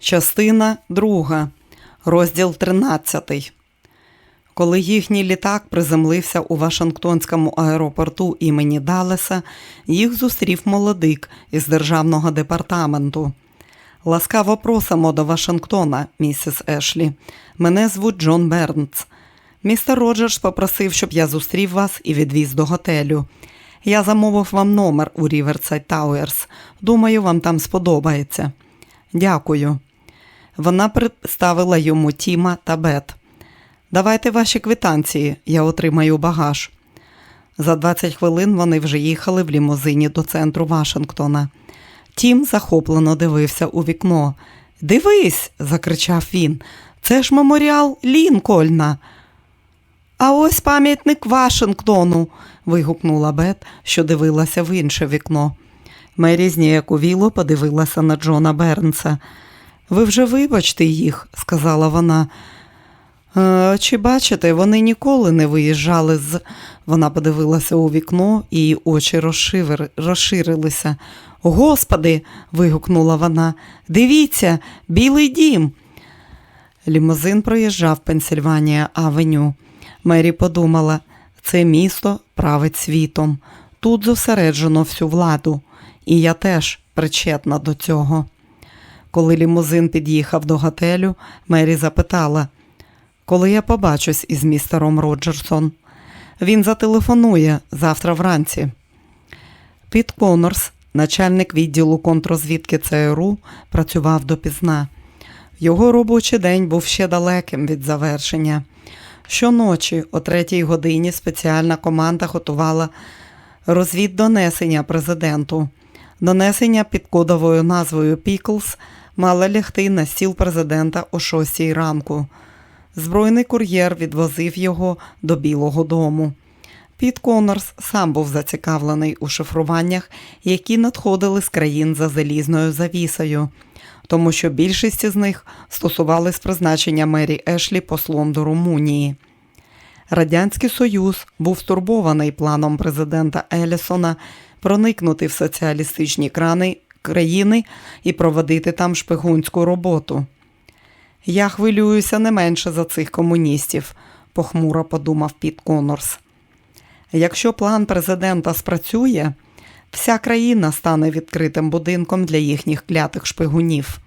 Частина 2, розділ 13. Коли їхній літак приземлився у Вашингтонському аеропорту імені Далеса, їх зустрів молодик із державного департаменту. Ласкаво просимо до Вашингтона, місіс Ешлі. Мене звуть Джон Бернс. Містер Роджерс попросив, щоб я зустрів вас і відвіз до готелю. Я замовив вам номер у Ріверсайд Тауерс. Думаю, вам там сподобається. Дякую. Вона представила йому Тіма та Бет. Давайте ваші квитанції, я отримаю багаж. За 20 хвилин вони вже їхали в лімузині до центру Вашингтона. Тім захоплено дивився у вікно. Дивись, закричав він. Це ж меморіал Лінкольна. А ось пам'ятник Вашингтону. вигукнула Бет, що дивилася в інше вікно. Мері зніяковіло подивилася на Джона Бернса. Ви вже вибачте їх, сказала вона. «Е, Чи бачите, вони ніколи не виїжджали з. Вона подивилася у вікно, і її очі розшивер... розширилися. Господи. вигукнула вона. Дивіться, білий дім. Лімузин проїжджав Пенсільванія Авеню. Мері подумала, це місто править світом. Тут зосереджено всю владу, і я теж причетна до цього. Коли лімузин під'їхав до готелю, Мері запитала, коли я побачусь із містером Роджерсон. Він зателефонує завтра вранці. Піт Конорс, начальник відділу контрозвідки ЦРУ, працював допізна. Його робочий день був ще далеким від завершення. Щоночі, о третій годині, спеціальна команда готувала розвіддонесення президенту. Донесення під кодовою назвою Піклс мало лягти на стіл президента о шостій ранку. Збройний кур'єр відвозив його до Білого дому. Піт Конорс сам був зацікавлений у шифруваннях, які надходили з країн за залізною завісою, тому що більшість з них стосувались призначення Мері Ешлі послом до Румунії. Радянський Союз був стурбований планом президента Елісона проникнути в соціалістичні крани країни і проводити там шпигунську роботу. Я хвилююся не менше за цих комуністів, похмуро подумав Піт Конорс. Якщо план президента спрацює, вся країна стане відкритим будинком для їхніх клятих шпигунів.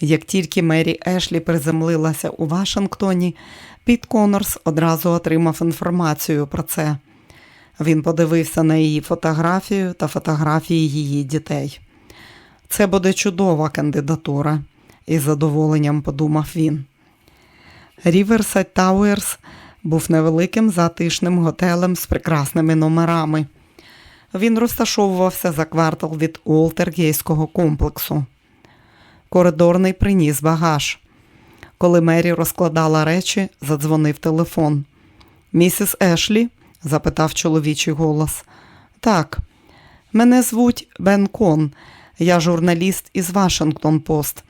Як тільки Мері Ешлі приземлилася у Вашингтоні, Піт Конорс одразу отримав інформацію про це. Він подивився на її фотографію та фотографії її дітей. Це буде чудова кандидатура, із задоволенням подумав він. Ріверсайд Тауерс був невеликим затишним готелем з прекрасними номерами. Він розташовувався за квартал від Уолтергейського комплексу. Коридорний приніс багаж. Коли Мері розкладала речі, задзвонив телефон. Місіс Ешлі? Запитав чоловічий голос. Так, мене звуть Бен Кон, я журналіст із Вашингтон Пост.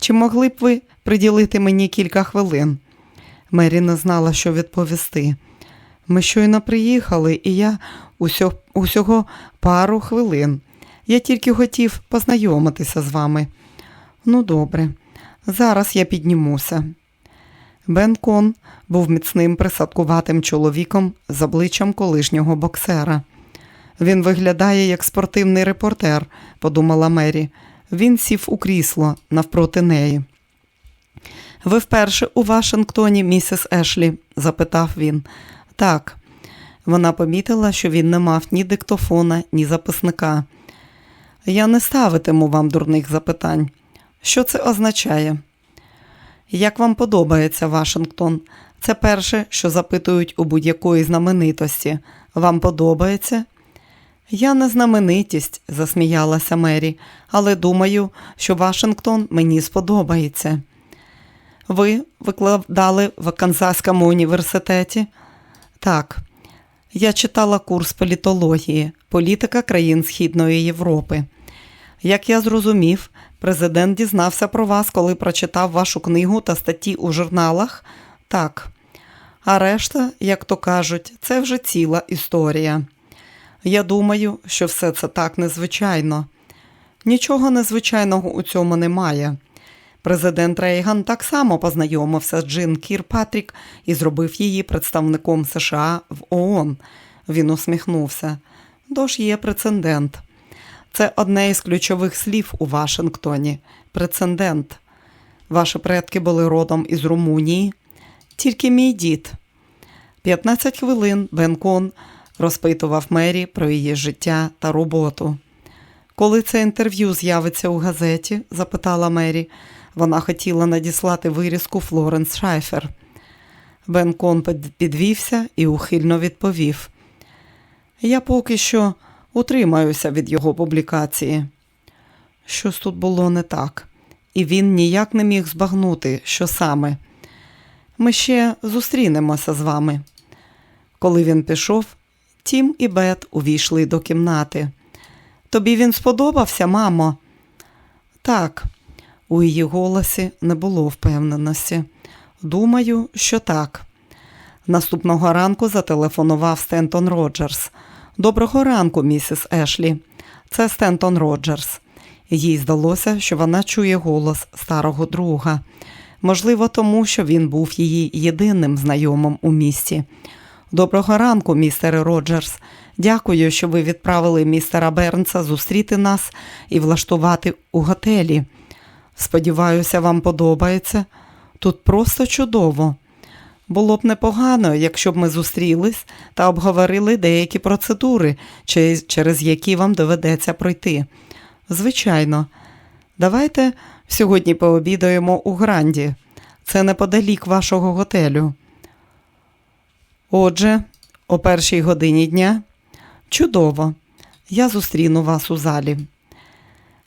Чи могли б ви приділити мені кілька хвилин? Мері не знала, що відповісти. Ми щойно приїхали, і я усього, усього пару хвилин. Я тільки хотів познайомитися з вами. Ну, добре, зараз я піднімуся. Бен Кон був міцним присадкуватим чоловіком з обличчям колишнього боксера. Він виглядає як спортивний репортер, подумала Мері. Він сів у крісло навпроти неї. Ви вперше у Вашингтоні, місіс Ешлі? запитав він. Так. Вона помітила, що він не мав ні диктофона, ні записника. Я не ставитиму вам дурних запитань. Що це означає? Як вам подобається Вашингтон? Це перше, що запитують у будь-якої знаменитості. Вам подобається? Я не знаменитість, засміялася Мері, але думаю, що Вашингтон мені сподобається. Ви викладали в Канзаському університеті? Так. Я читала курс політології, політика країн Східної Європи. Як я зрозумів, президент дізнався про вас, коли прочитав вашу книгу та статті у журналах? Так. А решта, як то кажуть, це вже ціла історія. Я думаю, що все це так незвичайно. Нічого незвичайного у цьому немає. Президент Рейган так само познайомився з Джин Кірпатрік і зробив її представником США в ООН. Він усміхнувся. Тож є прецедент. Це одне із ключових слів у Вашингтоні. Прецедент. Ваші предки були родом із Румунії. Тільки мій дід. 15 хвилин Бен Кон розпитував Мері про її життя та роботу. Коли це інтерв'ю з'явиться у газеті? запитала Мері. Вона хотіла надіслати вирізку Флоренс Шайфер. Бен Кон підвівся і ухильно відповів. Я поки що утримаюся від його публікації. Щось тут було не так, і він ніяк не міг збагнути, що саме. Ми ще зустрінемося з вами. Коли він пішов, Тім і Бет увійшли до кімнати. Тобі він сподобався, мамо? Так, у її голосі не було впевненості. Думаю, що так. Наступного ранку зателефонував Стентон Роджерс. Доброго ранку, місіс Ешлі. Це Стентон Роджерс. Їй здалося, що вона чує голос старого друга. Можливо, тому що він був її єдиним знайомим у місті. Доброго ранку, містере Роджерс. Дякую, що ви відправили містера Бернса зустріти нас і влаштувати у готелі. Сподіваюся, вам подобається. Тут просто чудово. Було б непогано, якщо б ми зустрілись та обговорили деякі процедури, через які вам доведеться пройти. Звичайно, давайте сьогодні пообідаємо у Гранді. Це неподалік вашого готелю. Отже, о першій годині дня чудово, я зустріну вас у залі.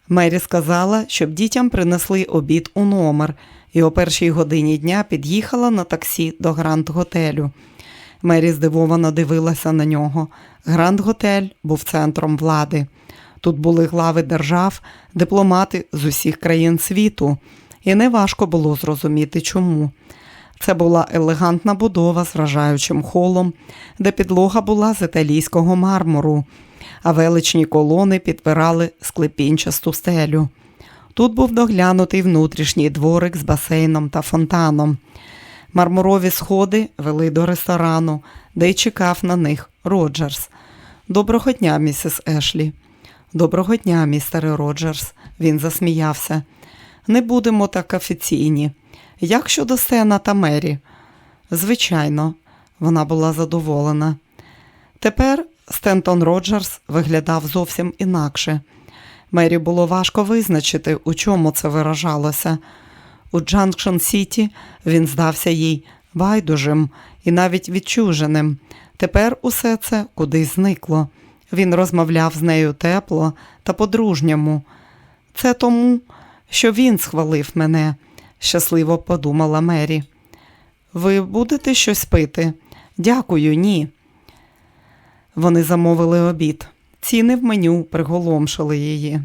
Мері сказала, щоб дітям принесли обід у номер, і о першій годині дня під'їхала на таксі до Гранд Готелю. Мері здивовано дивилася на нього. Гранд Готель був центром влади. Тут були глави держав, дипломати з усіх країн світу, і неважко було зрозуміти, чому. Це була елегантна будова з вражаючим холом, де підлога була з італійського мармуру, а величні колони підпирали склепінчасту стелю. Тут був доглянутий внутрішній дворик з басейном та фонтаном. Мармурові сходи вели до ресторану, де й чекав на них Роджерс. Доброго дня, місіс Ешлі. Доброго дня, містере Роджерс. Він засміявся. Не будемо так офіційні. Як щодо Сена та Мері? Звичайно, вона була задоволена. Тепер Стентон Роджерс виглядав зовсім інакше. Мері було важко визначити, у чому це виражалося. У Джанкшн Сіті він здався їй байдужим і навіть відчуженим. Тепер усе це кудись зникло. Він розмовляв з нею тепло та по-дружньому. Це тому, що він схвалив мене, щасливо подумала Мері. Ви будете щось пити? Дякую, ні. Вони замовили обід. Ціни в меню приголомшили її.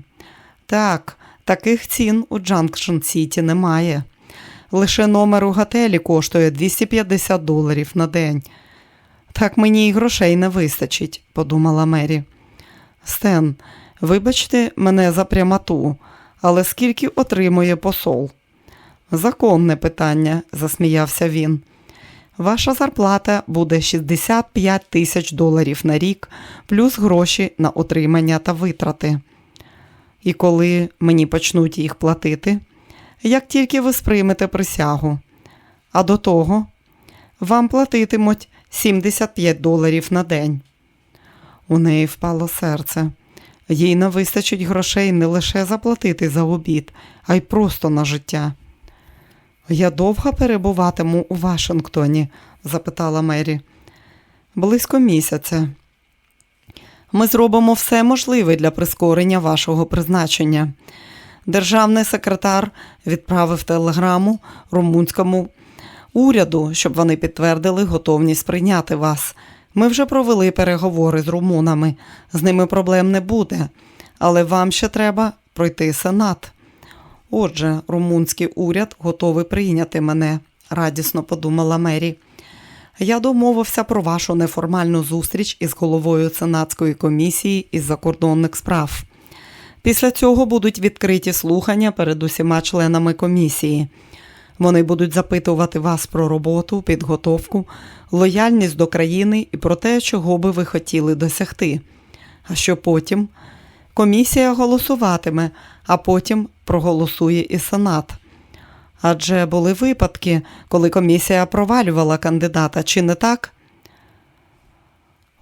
Так, таких цін у Джанкшн Сіті немає. Лише номер у готелі коштує 250 доларів на день. Так мені і грошей не вистачить, подумала Мері. Стен, вибачте мене за прямоту, але скільки отримує посол? Законне питання, засміявся він. Ваша зарплата буде 65 тисяч доларів на рік, плюс гроші на утримання та витрати. І коли мені почнуть їх платити, як тільки ви сприймете присягу. А до того вам платитимуть 75 доларів на день. У неї впало серце. Їй не вистачить грошей не лише заплатити за обід, а й просто на життя. Я довго перебуватиму у Вашингтоні? запитала Мері. Близько місяця. Ми зробимо все можливе для прискорення вашого призначення. Державний секретар відправив телеграму румунському уряду, щоб вони підтвердили готовність прийняти вас. Ми вже провели переговори з румунами, з ними проблем не буде, але вам ще треба пройти сенат. Отже, румунський уряд готовий прийняти мене, радісно подумала Мері. Я домовився про вашу неформальну зустріч із головою Сенатської комісії із закордонних справ. Після цього будуть відкриті слухання перед усіма членами комісії. Вони будуть запитувати вас про роботу, підготовку, лояльність до країни і про те, чого би ви хотіли досягти. А що потім? Комісія голосуватиме, а потім проголосує і Сенат. Адже були випадки, коли комісія провалювала кандидата, чи не так?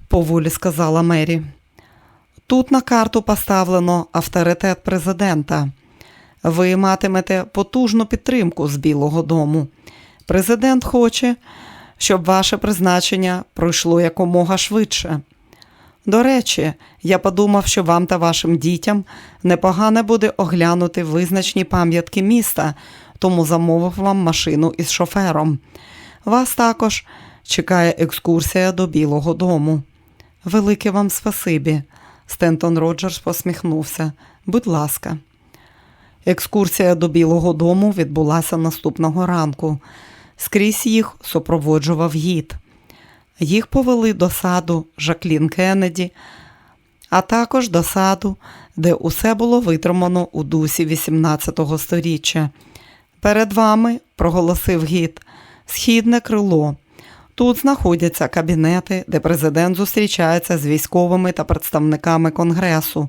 поволі сказала Мері. Тут на карту поставлено авторитет президента. Ви матимете потужну підтримку з Білого дому. Президент хоче, щоб ваше призначення пройшло якомога швидше. До речі, я подумав, що вам та вашим дітям непогано буде оглянути визначні пам'ятки міста, тому замовив вам машину із шофером. Вас також чекає екскурсія до Білого дому. Велике вам спасибі. Стентон Роджерс посміхнувся. Будь ласка. Екскурсія до Білого дому відбулася наступного ранку. Скрізь їх супроводжував гід. Їх повели до саду Жаклін Кеннеді, а також до саду, де усе було витримано у дусі 18-го сторіччя. Перед вами, проголосив гід, східне крило. Тут знаходяться кабінети, де президент зустрічається з військовими та представниками конгресу.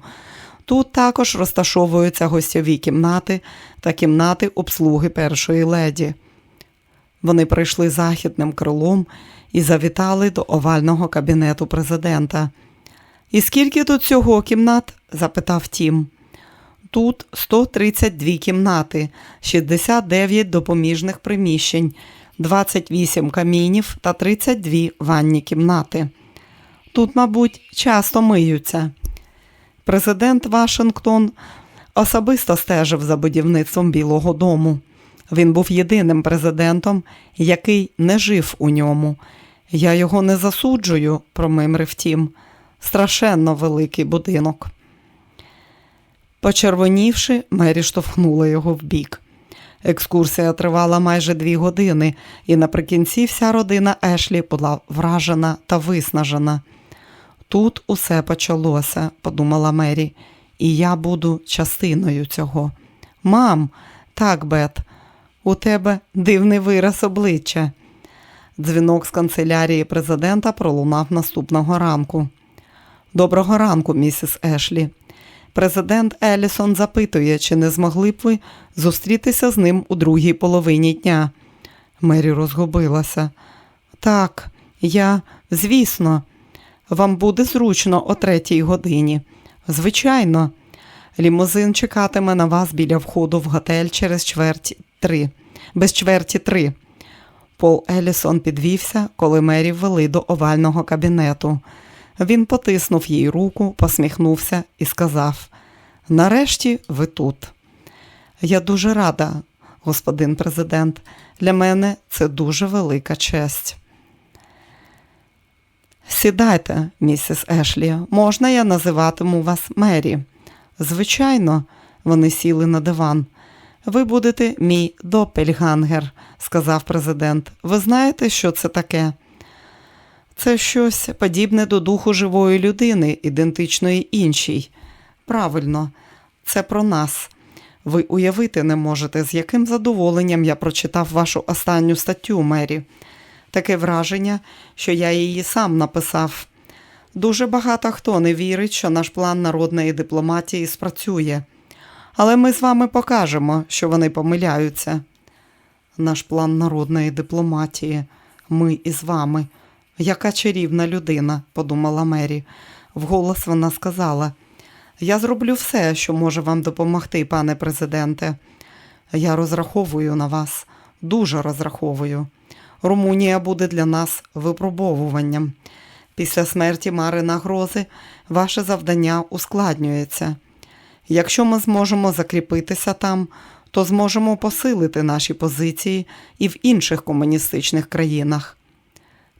Тут також розташовуються гостьові кімнати та кімнати обслуги першої леді. Вони пройшли західним крилом і завітали до овального кабінету президента. І скільки тут цього кімнат? запитав Тім. Тут 132 кімнати, 69 допоміжних приміщень, 28 камінів та 32 ванні кімнати. Тут, мабуть, часто миються. Президент Вашингтон особисто стежив за будівництвом Білого дому. Він був єдиним президентом, який не жив у ньому. Я його не засуджую, промимрив Тім. Страшенно великий будинок. Почервонівши, Мері штовхнула його вбік. Екскурсія тривала майже дві години, і наприкінці вся родина Ешлі була вражена та виснажена. Тут усе почалося, подумала Мері, і я буду частиною цього. Мам, так, Бет, у тебе дивний вираз обличчя. Дзвінок з канцелярії президента пролунав наступного ранку. Доброго ранку, місіс Ешлі. Президент Елісон запитує, чи не змогли б ви зустрітися з ним у другій половині дня. Мері розгубилася. Так, я, звісно, вам буде зручно о третій годині. Звичайно, лімузин чекатиме на вас біля входу в готель через чверть три, без чверті три. Пол Елісон підвівся, коли Мері ввели до овального кабінету. Він потиснув їй руку, посміхнувся і сказав: Нарешті ви тут. Я дуже рада, господин президент. Для мене це дуже велика честь. Сідайте, місіс Ешлі, можна я називатиму вас Мері? Звичайно, вони сіли на диван. Ви будете мій допельгангер, сказав президент. Ви знаєте, що це таке? Це щось подібне до духу живої людини, ідентичної іншій. Правильно, це про нас. Ви уявити не можете, з яким задоволенням я прочитав вашу останню статтю, Мері. Таке враження, що я її сам написав. Дуже багато хто не вірить, що наш план народної дипломатії спрацює. Але ми з вами покажемо, що вони помиляються. Наш план народної дипломатії, ми із вами. Яка чарівна людина, подумала Мері. Вголос вона сказала: Я зроблю все, що може вам допомогти, пане президенте. Я розраховую на вас, дуже розраховую. Румунія буде для нас випробовуванням. Після смерті Марина Грози ваше завдання ускладнюється. Якщо ми зможемо закріпитися там, то зможемо посилити наші позиції і в інших комуністичних країнах.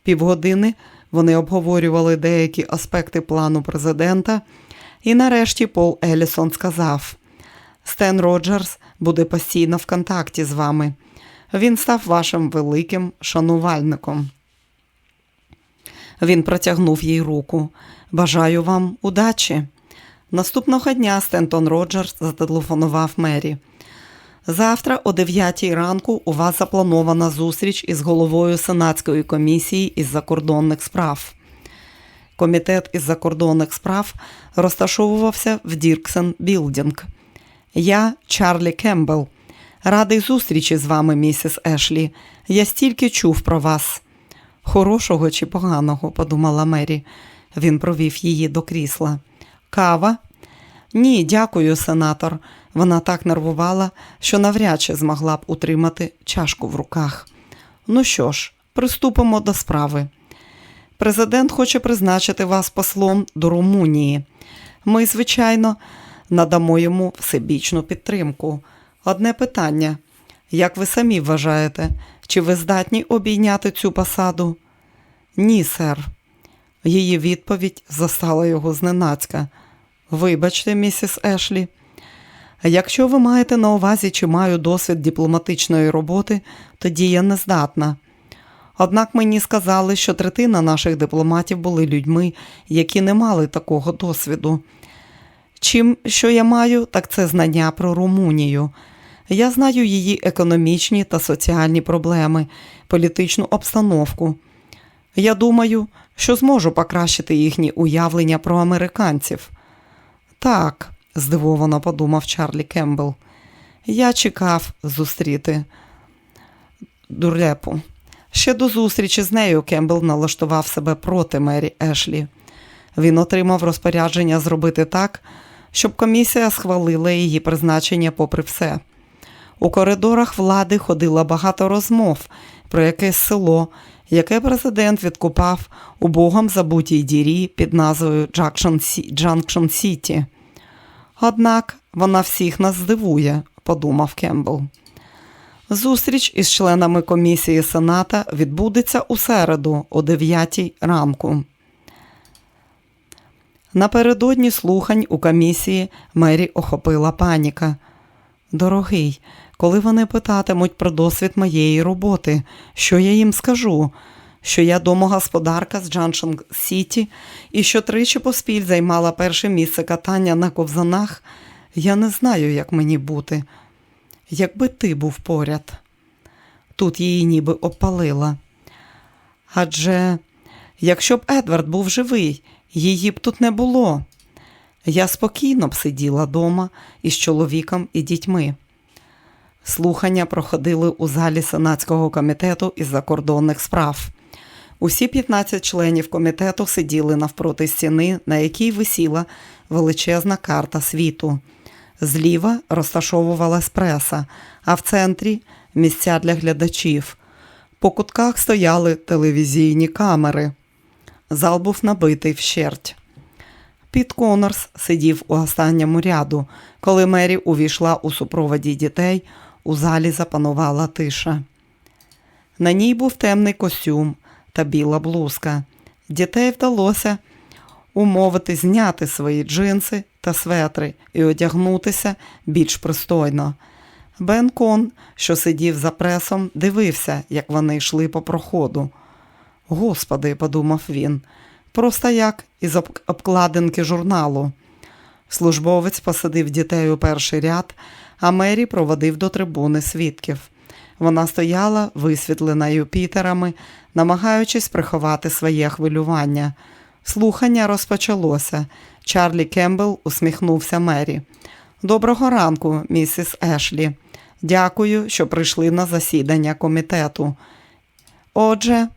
Півгодини вони обговорювали деякі аспекти плану президента, і нарешті Пол Елісон сказав: Стен Роджерс буде постійно в контакті з вами. Він став вашим великим шанувальником. Він протягнув їй руку. Бажаю вам удачі. Наступного дня Стентон Роджерс зателефонував Мері. Завтра о 9 ранку у вас запланована зустріч із головою Сенатської комісії із закордонних справ. Комітет із закордонних справ розташовувався в Дірксен Білдінг. Я Чарлі Кембл. Радий зустрічі з вами, місіс Ешлі. Я стільки чув про вас. Хорошого чи поганого, подумала Мері. Він провів її до крісла. Кава? Ні, дякую, сенатор. Вона так нервувала, що навряд чи змогла б утримати чашку в руках. Ну що ж, приступимо до справи. Президент хоче призначити вас послом до Румунії. Ми, звичайно, надамо йому всебічну підтримку. Одне питання: як ви самі вважаєте, чи ви здатні обійняти цю посаду? Ні, сер. Її відповідь застала його зненацька. Вибачте, місіс Ешлі. Якщо ви маєте на увазі, чи маю досвід дипломатичної роботи, тоді я не здатна. Однак мені сказали, що третина наших дипломатів були людьми, які не мали такого досвіду. Чим що я маю, так це знання про Румунію. Я знаю її економічні та соціальні проблеми, політичну обстановку. Я думаю, що зможу покращити їхні уявлення про американців. Так, здивовано подумав Чарлі Кембл. Я чекав зустріти дурепу. Ще до зустрічі з нею Кембл налаштував себе проти Мері Ешлі. Він отримав розпорядження зробити так, щоб комісія схвалила її призначення попри все. У коридорах влади ходило багато розмов про якесь село, яке президент відкупав у богом забутій дірі під назвою Джанкшн Сіті. Однак вона всіх нас здивує, подумав Кембл. Зустріч із членами комісії Сената відбудеться у середу о 9 ранку. Напередодні слухань у комісії Мері охопила паніка. Дорогий, коли вони питатимуть про досвід моєї роботи, що я їм скажу? Що я домогосподарка з Джаншн Сіті і що тричі поспіль займала перше місце катання на ковзанах, я не знаю, як мені бути. Якби ти був поряд, тут її ніби опалила. Адже якщо б Едвард був живий, її б тут не було. Я спокійно б сиділа дома із чоловіком і дітьми. Слухання проходили у залі Сенатського комітету із закордонних справ. Усі 15 членів комітету сиділи навпроти стіни, на якій висіла величезна карта світу. Зліва розташовувалась преса, а в центрі місця для глядачів. По кутках стояли телевізійні камери. Зал був набитий вщерть. Піт Конорс сидів у останньому ряду. Коли Мері увійшла у супроводі дітей, у залі запанувала тиша. На ній був темний костюм та біла блузка. Дітей вдалося умовити зняти свої джинси та светри і одягнутися більш пристойно. Бен Кон, що сидів за пресом, дивився, як вони йшли по проходу. Господи, подумав він, просто як із обкладинки журналу. Службовець посадив дітей у перший ряд, а Мері проводив до трибуни свідків. Вона стояла, висвітлена Юпітерами, намагаючись приховати своє хвилювання. Слухання розпочалося. Чарлі Кембл усміхнувся Мері. Доброго ранку, місіс Ешлі. Дякую, що прийшли на засідання комітету. Отже,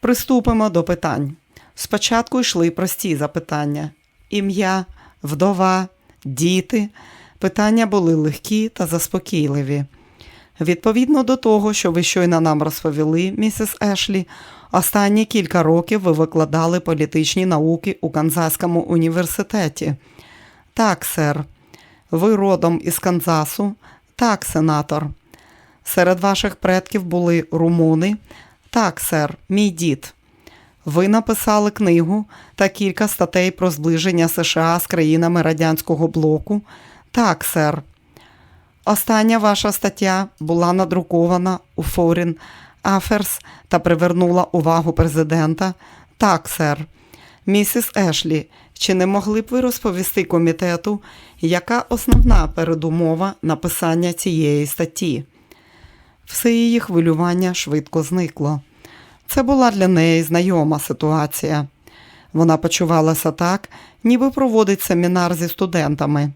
приступимо до питань. Спочатку йшли прості запитання: ім'я, вдова, діти. Питання були легкі та заспокійливі. Відповідно до того, що ви щойно нам розповіли, місіс Ешлі, останні кілька років ви викладали політичні науки у Канзаському університеті. Так, сер, ви родом із Канзасу? Так, сенатор. Серед ваших предків були румуни? Так, сер, мій дід. Ви написали книгу та кілька статей про зближення США з країнами радянського блоку? Так, сер. Остання ваша стаття була надрукована у Foreign Affairs та привернула увагу президента. Так, сер. Місіс Ешлі, Чи не могли б ви розповісти комітету, яка основна передумова написання цієї статті? Все її хвилювання швидко зникло. Це була для неї знайома ситуація. Вона почувалася так, ніби проводить семінар зі студентами.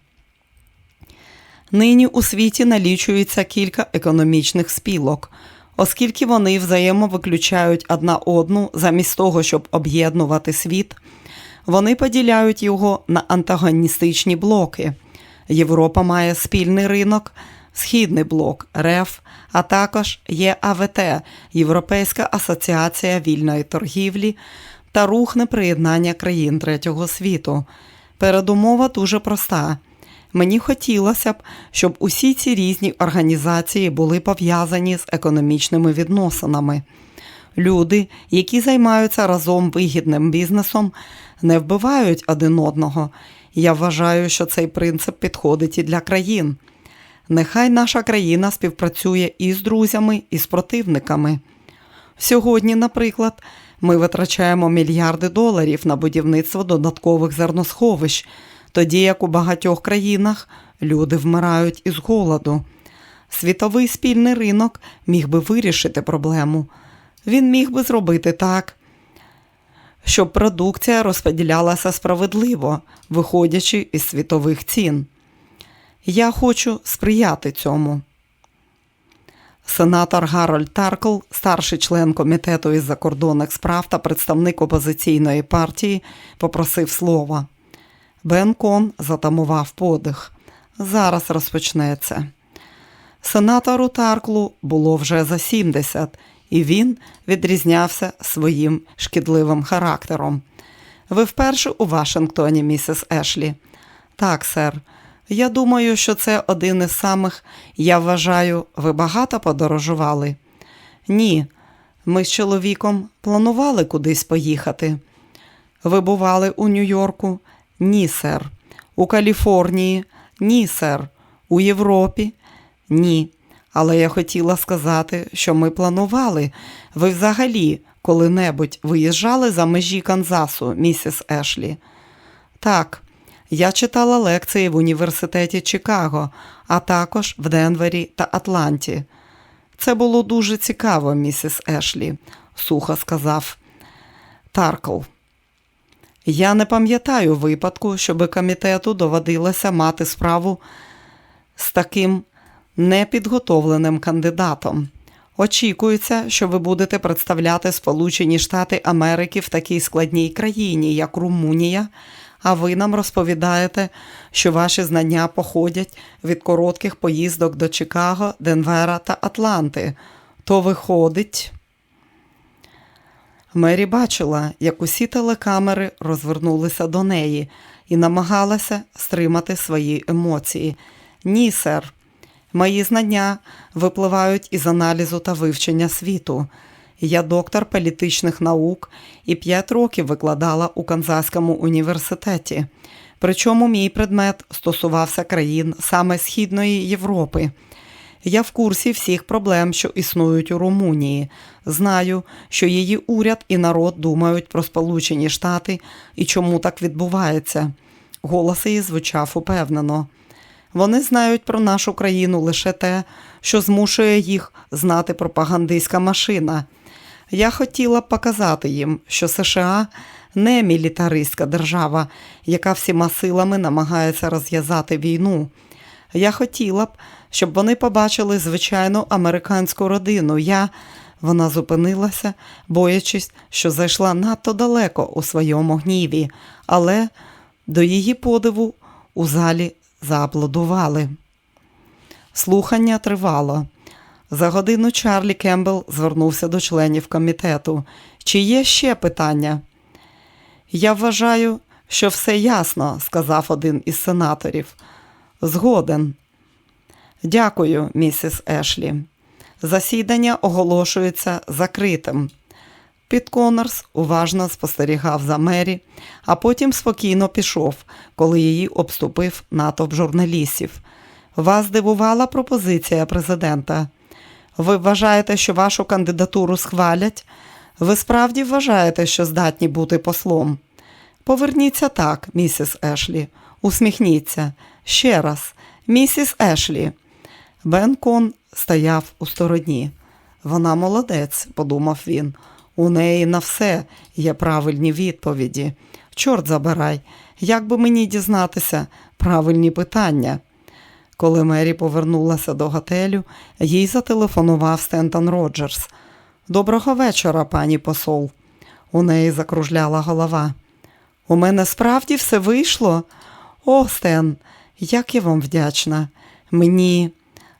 Нині у світі налічується кілька економічних спілок, оскільки вони взаємовиключають одна одну замість того, щоб об'єднувати світ, вони поділяють його на антагоністичні блоки. Європа має спільний ринок, Східний блок РЕФ, а також ЄАВТ Європейська асоціація вільної торгівлі та рух неприєднання країн третього світу. Передумова дуже проста. Мені хотілося б, щоб усі ці різні організації були пов'язані з економічними відносинами. Люди, які займаються разом вигідним бізнесом, не вбивають один одного. Я вважаю, що цей принцип підходить і для країн. Нехай наша країна співпрацює і з друзями, і з противниками. Сьогодні, наприклад, ми витрачаємо мільярди доларів на будівництво додаткових зерносховищ, тоді як у багатьох країнах люди вмирають із голоду. Світовий спільний ринок міг би вирішити проблему. Він міг би зробити так, щоб продукція розподілялася справедливо, виходячи із світових цін. Я хочу сприяти цьому. Сенатор Гарольд Таркл, старший член комітету із закордонних справ та представник опозиційної партії, попросив слова. Бен Кон затамував подих. Зараз розпочнеться. Сенатору Тарклу було вже за 70, і він відрізнявся своїм шкідливим характером. Ви вперше у Вашингтоні, місіс Ешлі? Так, сер. Я думаю, що це один із самих, я вважаю, ви багато подорожували? Ні, ми з чоловіком планували кудись поїхати. Ви бували у Нью-Йорку? Ні, сер. У Каліфорнії? Ні, сер. У Європі? Ні. Але я хотіла сказати, що ми планували. Ви взагалі коли-небудь виїжджали за межі Канзасу, місіс Ешлі? Так. Я читала лекції в університеті Чикаго, а також в Денвері та Атланті. Це було дуже цікаво, місіс Ешлі, сухо сказав Таркл. Я не пам'ятаю випадку, щоби комітету доводилося мати справу з таким непідготовленим кандидатом. Очікується, що ви будете представляти Сполучені Штати Америки в такій складній країні, як Румунія а ви нам розповідаєте, що ваші знання походять від коротких поїздок до Чикаго, Денвера та Атланти. То виходить. Мері бачила, як усі телекамери розвернулися до неї і намагалася стримати свої емоції. Ні, сер, мої знання випливають із аналізу та вивчення світу. Я доктор політичних наук і п'ять років викладала у Канзаському університеті. Причому мій предмет стосувався країн саме Східної Європи. Я в курсі всіх проблем, що існують у Румунії. Знаю, що її уряд і народ думають про Сполучені Штати і чому так відбувається. Голос її звучав упевнено. Вони знають про нашу країну лише те, що змушує їх знати пропагандистська машина. Я хотіла б показати їм, що США не мілітаристська держава, яка всіма силами намагається розв'язати війну. Я хотіла б, щоб вони побачили звичайну американську родину. Я вона зупинилася, боячись, що зайшла надто далеко у своєму гніві, але до її подиву у залі зааплодували. Слухання тривало. За годину Чарлі Кембл звернувся до членів комітету. Чи є ще питання? Я вважаю, що все ясно, сказав один із сенаторів. Згоден. Дякую, місіс Ешлі. Засідання оголошується закритим. Піт Конорс уважно спостерігав за Мері, а потім спокійно пішов, коли її обступив натовп журналістів. Вас здивувала пропозиція президента? Ви вважаєте, що вашу кандидатуру схвалять? Ви справді вважаєте, що здатні бути послом? Поверніться так, місіс Ешлі. Усміхніться. Ще раз, місіс Ешлі. Бен Кон стояв у стороні. Вона молодець, подумав він. У неї на все є правильні відповіді. Чорт забирай, як би мені дізнатися правильні питання. Коли Мері повернулася до готелю, їй зателефонував Стентон Роджерс. Доброго вечора, пані посол. У неї закружляла голова. У мене справді все вийшло. О, Стен, як я вам вдячна. Мені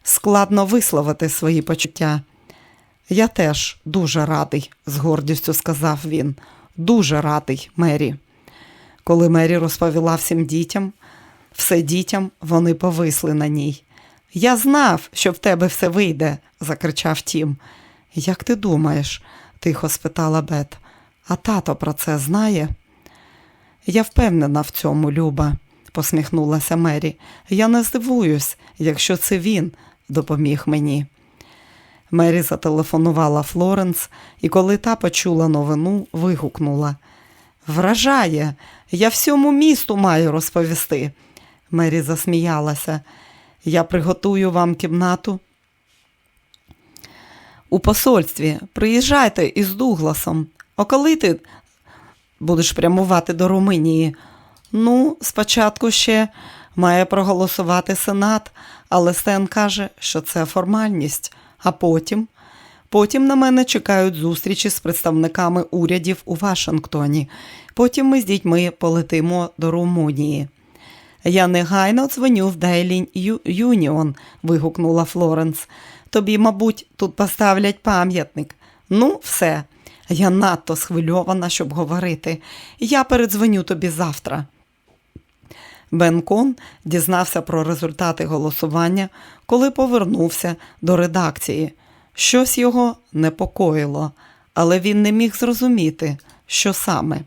складно висловити свої почуття. Я теж дуже радий, з гордістю сказав він. Дуже радий, Мері. Коли Мері розповіла всім дітям, все дітям вони повисли на ній. Я знав, що в тебе все вийде, закричав Тім. Як ти думаєш? тихо спитала Бет. А тато про це знає? Я впевнена в цьому, Люба, посміхнулася Мері. Я не здивуюсь, якщо це він допоміг мені. Мері зателефонувала Флоренс, і коли та почула новину, вигукнула. Вражає, я всьому місту маю розповісти. Мері засміялася. Я приготую вам кімнату. У посольстві приїжджайте із Дугласом. А коли ти будеш прямувати до Румунії? Ну, спочатку ще має проголосувати Сенат, але Стен каже, що це формальність. А потім, потім на мене чекають зустрічі з представниками урядів у Вашингтоні. Потім ми з дітьми полетимо до Румунії. Я негайно дзвоню в Дейлі Юніон, вигукнула Флоренс. Тобі, мабуть, тут поставлять пам'ятник. Ну, все. Я надто схвильована, щоб говорити. Я передзвоню тобі завтра. Бен Кон дізнався про результати голосування, коли повернувся до редакції. Щось його непокоїло, але він не міг зрозуміти, що саме.